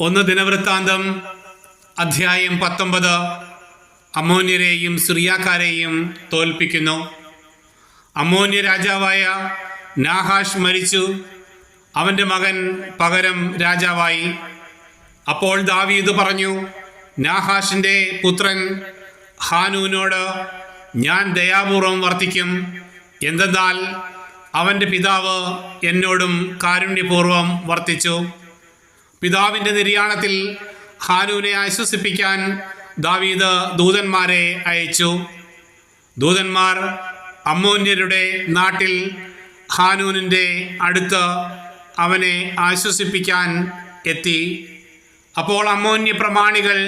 ഒന്ന് ദിനവൃത്താന്തം അധ്യായം പത്തൊമ്പത്. അമോന്യരെയും സിറിയാക്കാരെയും തോൽപ്പിക്കുന്നു. അമോന്യ രാജാവായ നാഹാഷ് മരിച്ചു. അവന്റെ മകൻ പകരം രാജാവായി. അപ്പോൾ ദാവീദ് പറഞ്ഞു നാഹാഷിന്റെ പുത്രൻ ഹാനൂനോട് ഞാൻ ദയാപൂർവം വർത്തിക്കും. എന്തെന്നാൽ അവന്റെ പിതാവ് എന്നോടും കാരുണ്യപൂർവം വർത്തിച്ചു. പിതാവിന്റെ നിര്യാണത്തിൽ ഹാനൂനെ ആശ്വസിപ്പിക്കാൻ ദാവീദ് ദൂതന്മാരെ അയച്ചു. ദൂതന്മാർ അമ്മോന്യരുടെ നാട്ടിൽ ഹാനൂനിന്റെ അടുത്ത് അവനെ ആശ്വസിപ്പിക്കാൻ എത്തി. അപ്പോൾ അമ്മോന്യ പ്രമാണികൾ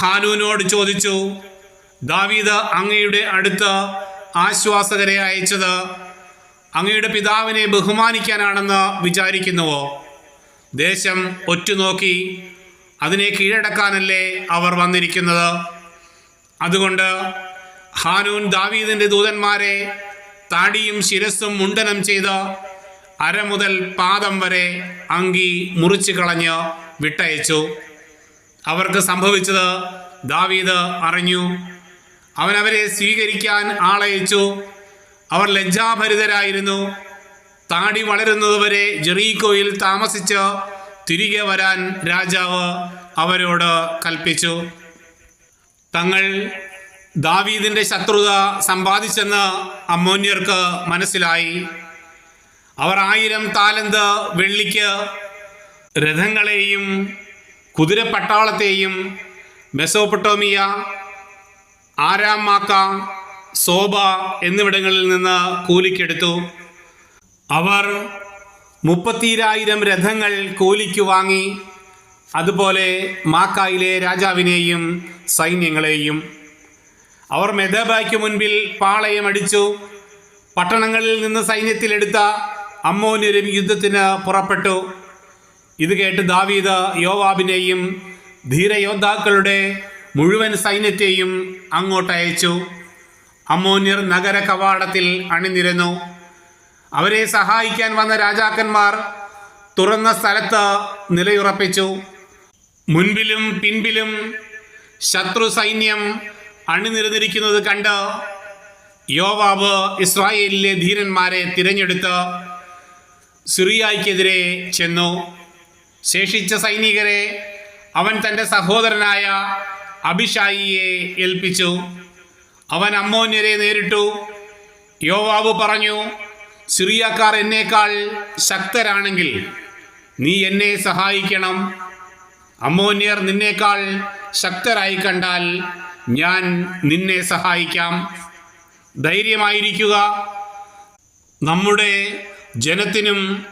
ഹാനൂനോട് ചോദിച്ചു ദാവീദ് അങ്ങയുടെ അടുത്ത് ആശ്വാസകരെ അയച്ചത് അങ്ങയുടെ പിതാവിനെ ബഹുമാനിക്കാനാണെന്ന് വിചാരിക്കുന്നുവോ? ദേശം ഒറ്റുനോക്കി അതിനെ കീഴടക്കാനല്ലേ അവർ വന്നിരിക്കുന്നത്. അതുകൊണ്ട് ഹാനൂൻ ദാവീദിന്റെ ദൂതന്മാരെ താടിയും ശിരസ്സും മുണ്ടനം ചെയ്ത് അര മുതൽ പാദം വരെ അങ്കി മുറിച്ചു കളഞ്ഞ് വിട്ടയച്ചു. അവർക്ക് സംഭവിച്ചത് ദാവീദ് അറിഞ്ഞു. അവനവരെ സ്വീകരിക്കാൻ ആളയച്ചു. അവർ ലജ്ജാഭരിതരായിരുന്നു. താടി വളരുന്നതുവരെ ജെറീകോയിൽ താമസിച്ച് തിരികെ വരാൻ രാജാവ് അവരോട് കൽപ്പിച്ചു. തങ്ങൾ ദാവീദിന്റെ ശത്രുത സമ്പാദിച്ചെന്ന് അമ്മോന്യർക്ക് മനസ്സിലായി. അവർ ആയിരം താലന്ത് വെള്ളിക്ക് രഥങ്ങളെയും കുതിരപ്പട്ടാളത്തെയും മെസോപ്പൊട്ടോമിയ ആരാമാക്ക സോബ എന്നിവിടങ്ങളിൽ നിന്ന് കൂലിക്കെടുത്തു. അവർ മുപ്പത്തിരായിരം രഥങ്ങൾ കൂലിക്ക് വാങ്ങി അതുപോലെ മാക്കായിലെ രാജാവിനെയും സൈന്യങ്ങളെയും അവർ മെദബായ്ക്ക് മുൻപിൽ പാളയമടിച്ചു പട്ടണങ്ങളിൽ നിന്ന് സൈന്യത്തിലെടുത്ത അമ്മോന്യരും യുദ്ധത്തിന് പുറപ്പെട്ടു. ഇത് കേട്ട് ദാവീദ് യോവാബിനെയും ധീരയോദ്ധാക്കളുടെ മുഴുവൻ സൈന്യത്തെയും അങ്ങോട്ടയച്ചു. അയച്ചു അമ്മോന്യർ നഗര കവാടത്തിൽ അണിനിരന്നു. അവരെ സഹായിക്കാൻ വന്ന രാജാക്കന്മാർ തുറന്ന സ്ഥലത്ത് നിലയുറപ്പിച്ചു. മുൻപിലും പിൻപിലും ശത്രു സൈന്യം അണിനിരന്നിരിക്കുന്നത് കണ്ട് യോവാബ് ഇസ്രായേലിലെ ധീരന്മാരെ തിരഞ്ഞെടുത്ത് സിറിയായ്ക്കെതിരെ ചെന്നു. ശേഷിച്ച സൈനികരെ അവൻ തന്റെ സഹോദരനായ അഭിഷായിയെ ഏൽപ്പിച്ചു. അവൻ അമ്മോന്യരെ നേരിട്ടു. യോവാബ് പറഞ്ഞു സിറിയക്കാർ എന്നേക്കാൾ ശക്തരാണെങ്കിൽ നീ എന്നെ സഹായിക്കണം. അമ്മോന്യർ നിന്നേക്കാൾ ശക്തരായി കണ്ടാൽ ഞാൻ നിന്നെ സഹായിക്കാം. ധൈര്യമായിരിക്കുക. നമ്മുടെ ജനത്തിനും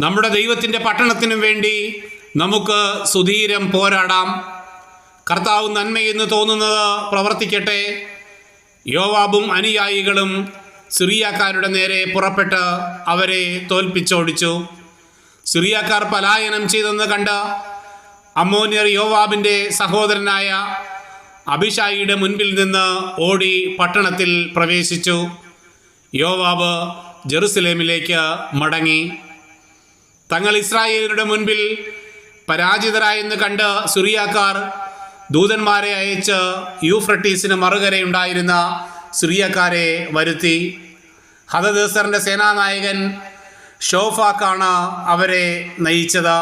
നമ്മുടെ ദൈവത്തിന്റെ പട്ടണത്തിനും വേണ്ടി നമുക്ക് സുധീരം പോരാടാം. കർത്താവ് നന്മയെന്ന് തോന്നുന്നത് പ്രവർത്തിക്കട്ടെ. യോവാബും അനുയായികളും സിറിയാക്കാരുടെ നേരെ പുറപ്പെട്ട് അവരെ തോൽപ്പിച്ചോടിച്ചു. സിറിയാക്കാർ പലായനം ചെയ്തെന്ന് കണ്ട് അമ്മോനിയർ യോവാബിന്റെ സഹോദരനായ അഭിഷായിയുടെ മുൻപിൽ നിന്ന് ഓടി പട്ടണത്തിൽ പ്രവേശിച്ചു. യോവാബ് ജെറുസലേമിലേക്ക് മടങ്ങി. തങ്ങൾ ഇസ്രായേലരുടെ മുൻപിൽ പരാജിതരായെന്ന് കണ്ട് സുറിയാക്കാർ ദൂതന്മാരെ അയച്ച് യൂഫ്രട്ടീസിന് മറുകരയുണ്ടായിരുന്ന സിറിയക്കാരെ വരുത്തി. ഹതദേസറിന്റെ സേനാനായകൻ ഷോഫാക്കാണ് അവരെ നയിച്ചത്.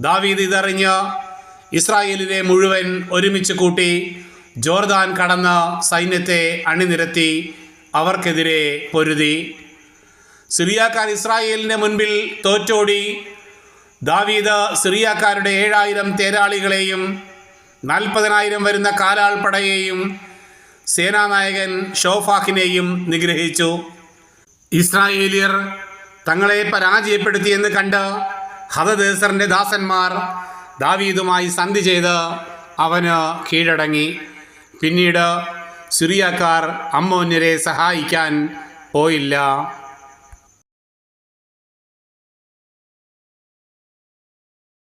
ദാവീദ് ഇതറിഞ്ഞ് ഇസ്രായേലിനെ മുഴുവൻ ഒരുമിച്ച് കൂട്ടി ജോർദാൻ കടന്ന് സൈന്യത്തെ അണിനിരത്തി അവർക്കെതിരെ പൊരുതി. സിറിയാക്കാർ ഇസ്രായേലിന്റെ മുൻപിൽ തോറ്റോടി. ദാവീദ് സിറിയാക്കാരുടെ ഏഴായിരം തേരാളികളെയും നാൽപ്പതിനായിരം വരുന്ന കാലാൾപ്പടയെയും സേനാനായകൻ ഷോഫാഖിനെയും നിഗ്രഹിച്ചു. ഇസ്രായേലിയർ തങ്ങളെ പരാജയപ്പെടുത്തിയെന്ന് കണ്ട് ഹതദേസറിന്റെ ദാസന്മാർ ദാവീദുമായി സന്ധി ചെയ്ത് അവന് കീഴടങ്ങി. പിന്നീട് സിറിയക്കാർ അമ്മോന്യരെ സഹായിക്കാൻ പോയില്ല.